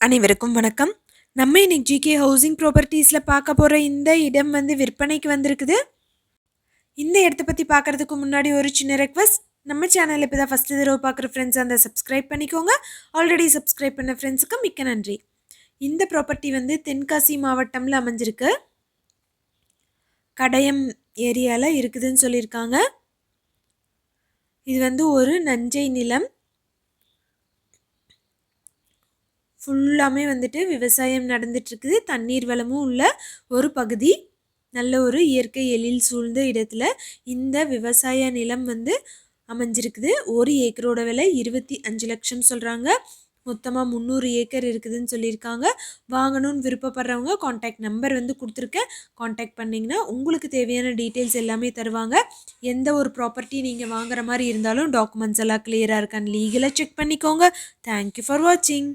அனைவருக்கும் வணக்கம். நம்ம இன்னைக்கு ஜிகே ஹவுசிங் ப்ராப்பர்ட்டிஸில் பார்க்க போகிற இந்த இடம் வந்து விற்பனைக்கு வந்திருக்குது. இந்த இடத்த பற்றி பார்க்குறதுக்கு முன்னாடி ஒரு சின்ன ரெக்வஸ்ட் நம்ம சேனல் இப்போ தான் ஃபஸ்ட்டு தடவை பார்க்குற ஃப்ரெண்ட்ஸ் அந்த சப்ஸ்கிரைப் பண்ணிக்கோங்க. ஆல்ரெடி சப்ஸ்கிரைப் பண்ண ஃப்ரெண்ட்ஸுக்கு மிக்க நன்றி. இந்த ப்ராப்பர்ட்டி வந்து தென்காசி மாவட்டமில் அமைஞ்சிருக்கு. கடையம் ஏரியாவில் இருக்குதுன்னு சொல்லியிருக்காங்க. இது வந்து ஒரு நஞ்சை நிலம். ஃபுல்லாமே வந்துட்டு விவசாயம் நடந்துட்டுருக்குது. தண்ணீர் வளமும் உள்ள ஒரு பகுதி. நல்ல ஒரு இயற்கை எழில் சூழ்ந்த இடத்துல இந்த விவசாய நிலம் வந்து அமைஞ்சிருக்குது. ஒரு ஏக்கரோட விலை இருபத்தி அஞ்சு லட்சம் சொல்கிறாங்க மொத்தமாக முந்நூறு ஏக்கர் இருக்குதுன்னு சொல்லியிருக்காங்க. வாங்கணும்னு விருப்பப்படுறவங்க காண்டாக்ட் நம்பர் வந்து கொடுத்துருக்கேன். காண்டாக்ட் பண்ணிங்கன்னா உங்களுக்கு தேவையான டீட்டெயில்ஸ் எல்லாமே தருவாங்க. எந்த ஒரு ப்ராப்பர்ட்டி நீங்கள் வாங்குற மாதிரி இருந்தாலும் டாக்குமெண்ட்ஸ் எல்லாம் கிளியராக இருக்கான்னு லீகலாக செக் பண்ணிக்கோங்க. தேங்க்யூ ஃபார் வாட்சிங்